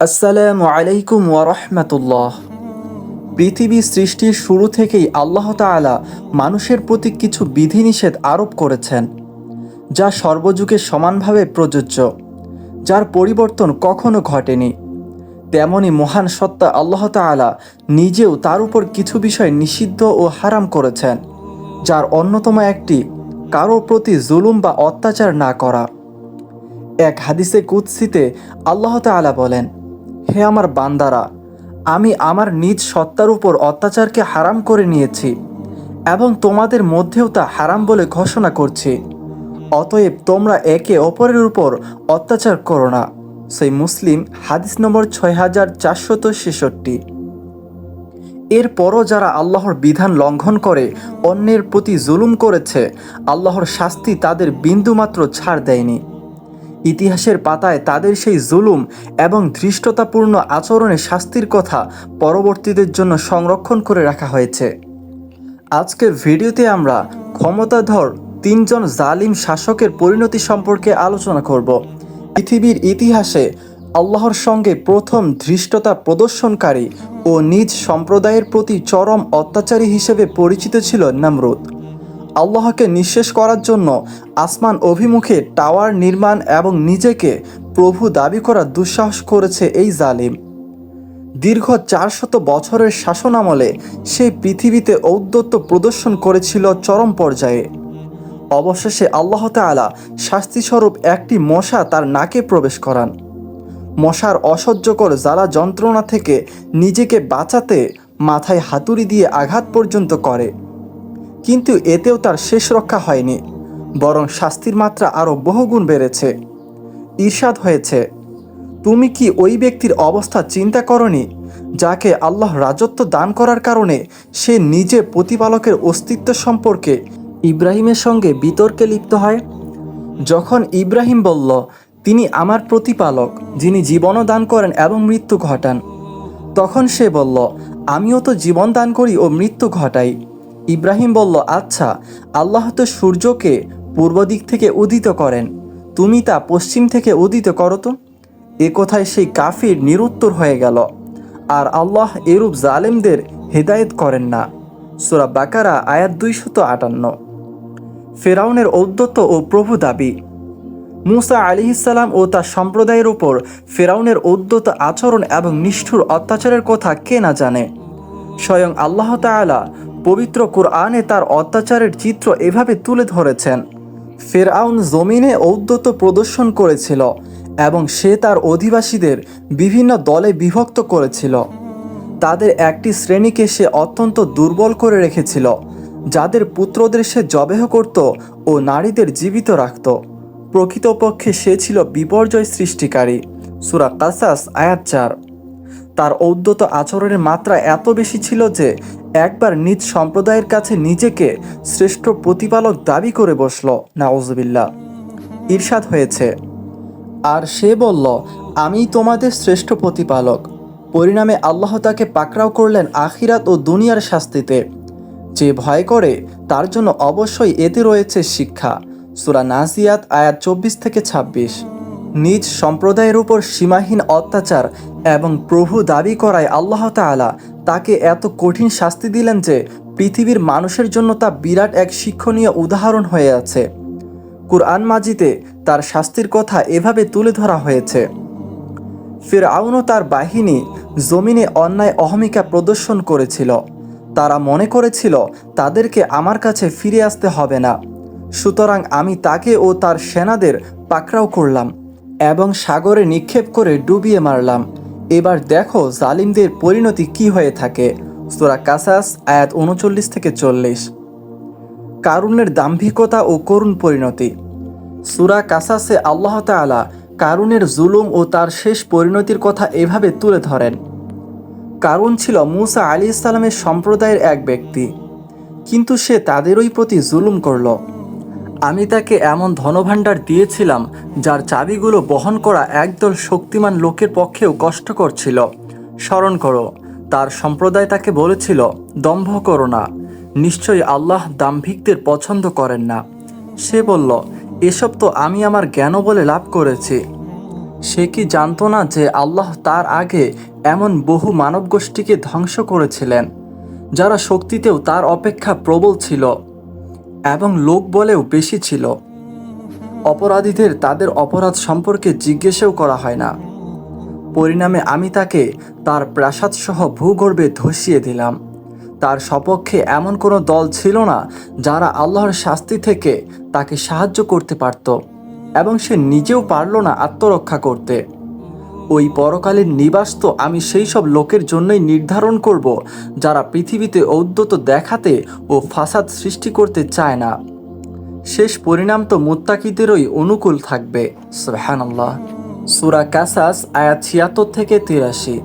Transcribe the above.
আসসালামু আলাইকুম ওয়ারহমাতুল্লাহ পৃথিবী সৃষ্টির শুরু থেকেই আল্লাহ তাআলা মানুষের প্রতি কিছু বিধিনিষেধ আরোপ করেছেন, যা সর্বযুগে সমানভাবে প্রযোজ্য, যার পরিবর্তন কখনো ঘটেনি। তেমনি মহান সত্তা আল্লাহ তাআলা নিজেও তার উপর কিছু বিষয় নিষিদ্ধ ও হারাম করেছেন, যার অন্যতম একটি, কারও প্রতি জুলুম বা অত্যাচার না করা। এক হাদিসে কুৎসিতে আল্লাহ তাআলা বলেন হে আমার বান্দারা, আমি আমার নিজ সত্তার উপর অত্যাচারকে হারাম করে নিয়েছি এবং তোমাদের মধ্যেও তা হারাম বলে ঘোষণা করছি। অতএব তোমরা একে অপরের উপর অত্যাচার করো না। সেই মুসলিম হাদিস নম্বর ছয় হাজার চারশত ছেষট্টি। এরপরও যারা আল্লাহর বিধান লঙ্ঘন করে, অন্যের প্রতি জুলুম করেছে, আল্লাহর শাস্তি তাদের বিন্দুমাত্র ছাড় দেয়নি। ইতিহাসের পাতায় তাদের সেই জুলুম এবং ধৃষ্টতাপূর্ণ আচরণে শাস্তির কথা পরবর্তীদের জন্য সংরক্ষণ করে রাখা হয়েছে। আজকের ভিডিওতে আমরা ক্ষমতাধর তিনজন জালিম শাসকের পরিণতি সম্পর্কে আলোচনা করব। পৃথিবীর ইতিহাসে আল্লাহর সঙ্গে প্রথম ধৃষ্টতা প্রদর্শনকারী ও নিজ সম্প্রদায়ের প্রতি চরম অত্যাচারী হিসেবে পরিচিত ছিল নামরুদ। আল্লাহকে নিঃশেষ করার জন্য আসমান অভিমুখে টাওয়ার নির্মাণ এবং নিজেকে প্রভু দাবি করার দুঃসাহস করেছে এই জালিম। দীর্ঘ চারশত বছরের শাসনামলে সেই পৃথিবীতে ঔদ্ধত্য প্রদর্শন করেছিল চরম পর্যায়ে। অবশেষে আল্লাহ তাআলা শাস্তিস্বরূপ একটি মশা তার নাকে প্রবেশ করান। মশার অসহ্যকর জ্বালা যন্ত্রণা থেকে নিজেকে বাঁচাতে মাথায় হাতুড়ি দিয়ে আঘাত পর্যন্ত করে। কিন্তু এতেও তার শেষ রক্ষা হয়নি, বরং শাস্তির মাত্রা আরও বহুগুণ বেড়েছে। ঈর্ষাদ হয়েছে, তুমি কি ওই ব্যক্তির অবস্থা চিন্তা করনি, যাকে আল্লাহ রাজত্ব দান করার কারণে সে নিজে প্রতিপালকের অস্তিত্ব সম্পর্কে ইব্রাহিমের সঙ্গে বিতর্কে লিপ্ত হয়? যখন ইব্রাহিম বলল, তিনি আমার প্রতিপালক, যিনি জীবনও দান করেন এবং মৃত্যু ঘটান, তখন সে বলল, আমিও তো জীবন দান করি ও মৃত্যু ঘটাই। ইব্রাহিম বলল আচ্ছা আল্লাহ তো সূর্যকে পূর্ব দিক থেকে উদিত করেন, তুমি তা পশ্চিম থেকে উদিত করো তো? এ কথায় সেই কাফির নিরুত্তর হয়ে গেল, আর আল্লাহ এরূপ জালেমদের হেদায়েত করেন না। সুরা বাকারা, আয়াত দুইশত আটান্ন। ফেরাউনের ঔদ্ধত্য ও প্রভু দাবি। মুসা আলিহিসাল্লাম ও তার সম্প্রদায়ের উপর ফেরাউনের ঔদ্ধত আচরণ এবং নিষ্ঠুর অত্যাচারের কথা কে না জানে। স্বয়ং আল্লাহ তাআলা পবিত্র কোরআনে তার অত্যাচারের চিত্র এভাবে তুলে ধরেছেন। ফেরাউন জমিনে ঔদ্ধত্য প্রদর্শন করেছিল এবং সে তার অধিবাসীদের বিভিন্ন দলে বিভক্ত করেছিল। তাদের একটি শ্রেণীকে সে অত্যন্ত দুর্বল করে রেখেছিল, যাদের পুত্রদের সে জবেহ করত ও নারীদের জীবিত রাখত। প্রকৃতপক্ষে সে ছিল বিপর্যয় সৃষ্টিকারী, সুরা কাসাস আয়াত চার। তার ঔদ্যত আচরণের মাত্রা এত বেশি ছিল যে একবার নিজ সম্প্রদায়ের কাছে নিজেকে শ্রেষ্ঠ প্রতিপালক দাবি করে বসল নাউজবিল্লা ঈর্ষাদ হয়েছে। আর সে বলল, আমি তোমাদের শ্রেষ্ঠ প্রতিপালক। পরিণামে আল্লাহ তাকে পাকড়াও করলেন আখিরাত ও দুনিয়ার শাস্তিতে। যে ভয় করে, তার জন্য অবশ্যই এতে রয়েছে শিক্ষা। সুরা নাজিয়াত আয়াত চব্বিশ থেকে ছাব্বিশ। নিজ সম্প্রদায়ের উপর সীমাহীন অত্যাচার এবং প্রভু দাবি করায় আল্লাহ তাআলা তাকে এত কঠিন শাস্তি দিলেন যে পৃথিবীর মানুষের জন্য তা বিরাট এক শিক্ষণীয় উদাহরণ হয়ে আছে। কুরআন মাজিতে তার শাস্তির কথা এভাবে তুলে ধরা হয়েছে। ফেরাউন ও তার বাহিনী জমিনে অন্যায় অহমিকা প্রদর্শন করেছিল। তারা মনে করেছিল, তাদেরকে আমার কাছে ফিরে আসতে হবে না। সুতরাং আমি তাকে ও তার সেনাদের পাকড়াও করলাম এবং সাগরে নিক্ষেপ করে ডুবিয়ে মারলাম। এবার দেখো জালিমদের পরিণতি কি হয়ে থাকে। সোরা কাসাস, আয়াত উনচল্লিশ থেকে চল্লিশ। কারুণের দাম্ভিকতা ও করুণ পরিণতি। সুরা কাসাসে আল্লাহ তাআলা কারুনের জুলুম ও তার শেষ পরিণতির কথা এভাবে তুলে ধরেন। কারুন ছিল মুসা আলী ইসলামের সম্প্রদায়ের এক ব্যক্তি। কিন্তু সে তাদেরই প্রতি জুলুম করল। আমি তাকে এমন ধনভাণ্ডার দিয়েছিলাম, যার চাবিগুলো বহন করা একদল শক্তিমান লোকের পক্ষেও কষ্টকর ছিল। স্মরণ করো, তার সম্প্রদায় তাকে বলেছিল, দম্ভ করো না, নিশ্চয়ই আল্লাহ দাম্ভিকদের পছন্দ করেন না। সে বলল, এসব তো আমি আমার জ্ঞান বলে লাভ করেছি। সে কি জানতো না যে আল্লাহ তার আগে এমন বহু মানব গোষ্ঠীকে ধ্বংস করেছিলেন, যারা শক্তিতেও তার অপেক্ষা প্রবল ছিল? এবং লোক বলেও বেশি ছিল। অপরাধীদের তাদের অপরাধ সম্পর্কে জিজ্ঞেসও করা হয় না। পরিণামে আমি তাকে তার প্রাসাদসহ ভূগর্ভে ধসিয়ে দিলাম। তার সপক্ষে এমন কোনো দল ছিল না যারা আল্লাহর শাস্তি থেকে তাকে সাহায্য করতে পারত এবং সে নিজেও পারল না আত্মরক্ষা করতে। ওই পরকালের নিবাস তো আমি সেই সব লোকের জন্যই নির্ধারণ করব, যারা পৃথিবীতে ঔদ্যত দেখাতে ও ফাসাদ সৃষ্টি করতে চায় না। শেষ পরিণাম তো মোত্তাকিদেরই অনুকূল থাকবে, সুবহানাল্লাহ। সুরা কাসাস, আয়াত ছিয়াত্তর থেকে তিরাশি।